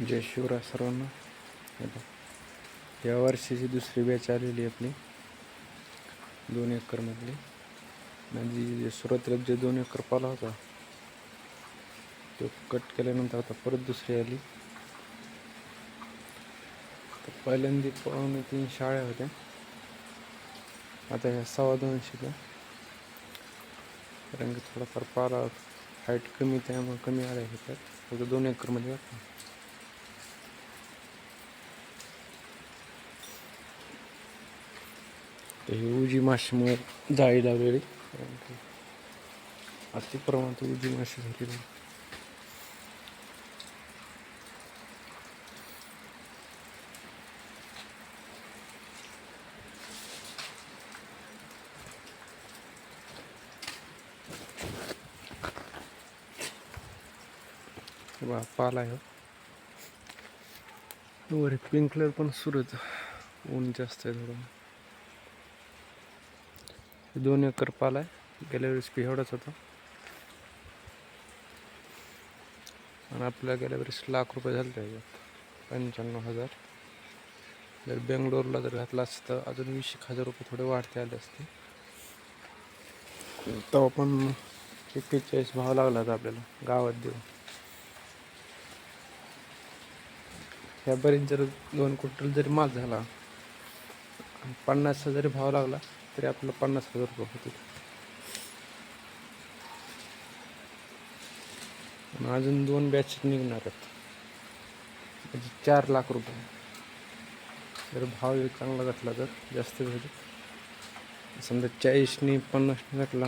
जय शिवराय सर्वांना या वर्षीची दुसरी बॅच आलेली आहे आपली. दोन एकरमधली म्हणजे सुरुवातीला जे दोन एकर पाला होता तो कट केल्यानंतर आता परत दुसरी आली. तर पहिल्यांदा पळून तीन शाळ्या होत्या. आता ह्या सव्वा दोनशेच्या कारण की थोडाफार पाला हाईट कमी त्यामुळे कमी आल्या होत्या फक्त दोन एकरमध्ये होता ते ही उजी माशीमुळे जाळी लावलेली कारण अति प्रमाणात उजी माशी झालेली बा पाला आहे वर पिंक कलर पण सुरत ऊन जास्त आहे थोडं दोन एकर पाला आहे. गेल्या वेळेस बी एवढाच होता. आणि आपल्या गेल्या वेळेस लाख रुपये झाले त्याच्यात. पंच्याण्णव हजार. जर बेंगलोरला जर घातला असतं अजून वीस एक हजार रुपये थोडे वाढते आले असते. तेव्हा पण एक्केचाळीस भाव लागला होता आपल्याला गावात देऊ ह्या बरेच जर दोन क्विंटल जरी माल झाला आणि पन्नास जरी भाव लागला. तरी आपल्याला पन्नास हजार रुपये होतील. अजून दोन बॅच निघणार आहेत. म्हणजे चार लाख रुपये. जर भाव एक चांगला घातला तर जास्त भेटेल समजा चाळीसनी पन्नासने घातला.